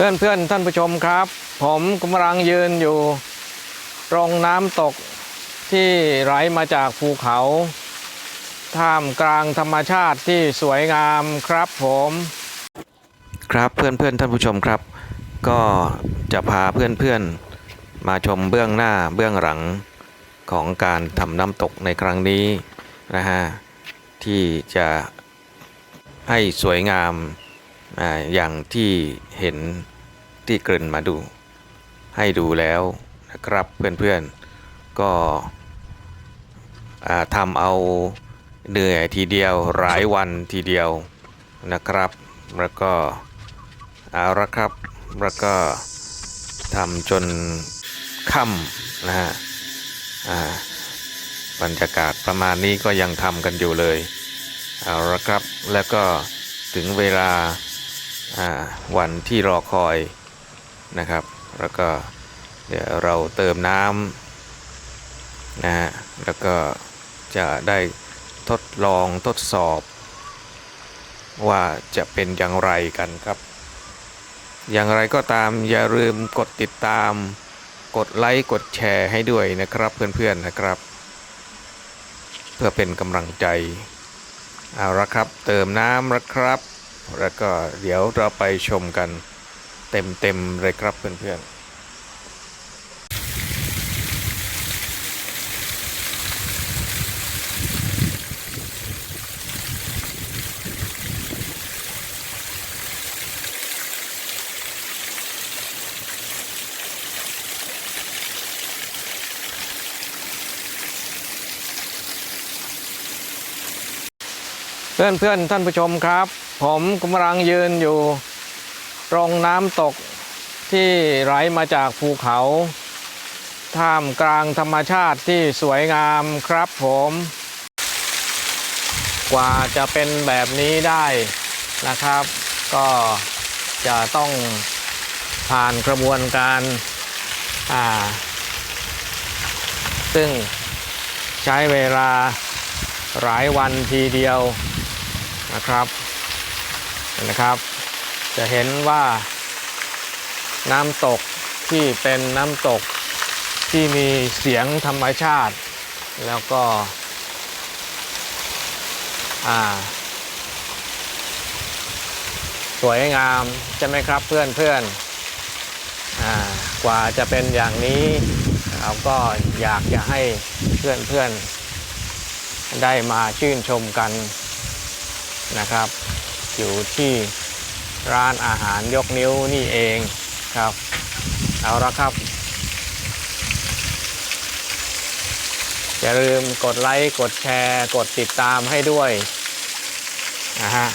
เพื่อนเพื่อนท่านผู้ชมครับ ผมกำลังยืนอยู่ ตรงน้ำตกที่ไหลมาจากภูเขาท่ามกลางธรรมชาติที่สวยงามครับผม ครับเพื่อนเพื่อนท่านผู้ชมครับ ก็จะพาเพื่อนเพื่อนมาชมเบื้องหน้าเบื้องหลังของการทำน้ำตกในครั้งนี้นะฮะที่จะให้สวยงาม อย่างที่เห็นที่เกริ่นมาดู ให้ดูแล้วนะครับเพื่อนๆก็อ่าทำเอาเหนื่อยทีเดียวหลายวันทีเดียวนะครับ แล้วก็เอาละครับแล้วก็ทำจนค่ำนะฮะบรรยากาศประมาณนี้ก็ยังทำกันอยู่เลยเอาละครับแล้วก็ถึงเวลา วันที่รอคอยนะครับ แล้วก็เดี๋ยวเราเติมน้ำนะฮะแล้วก็จะได้ทดลองทดสอบ ว่าจะเป็นอย่างไรกันครับ อย่างไรก็ตามอย่าลืมกดติดตาม กดไลค์กดแชร์ให้ด้วยนะครับเพื่อนๆนะครับ เพื่อเป็นกำลังใจเอาละครับ เติมน้ำแล้วครับ แล้วก็เดี๋ยวเราไปชมกันเต็มๆเลยครับเพื่อนๆเพื่อนๆท่านผู้ชมครับ ผมกำลังยืนอยู่ ตรงน้ำตกที่ไหลมาจากภูเขาท่ามกลางธรรมชาติที่สวยงามครับผม กว่าจะเป็นแบบนี้ได้นะครับ ก็จะต้องผ่านกระบวนการอ่าซึ่งใช้เวลาหลายวันทีเดียวนะครับ นะครับ จะเห็นว่าน้ำตกที่เป็นน้ำตกที่มีเสียงธรรมชาติ แล้วก็สวยงามใช่ไหมครับเพื่อนเพื่อนอกว่าจะเป็นอย่างนี้เราก็อยากจะให้เพื่อนเพื่อนได้มาชื่นชมกันนะครับ อยู่ที่ร้านอาหารยกนิ้วนี่เองครับ เอาละครับ อย่าลืมกดไลค์ กดแชร์ กดติดตามให้ด้วยนะฮะ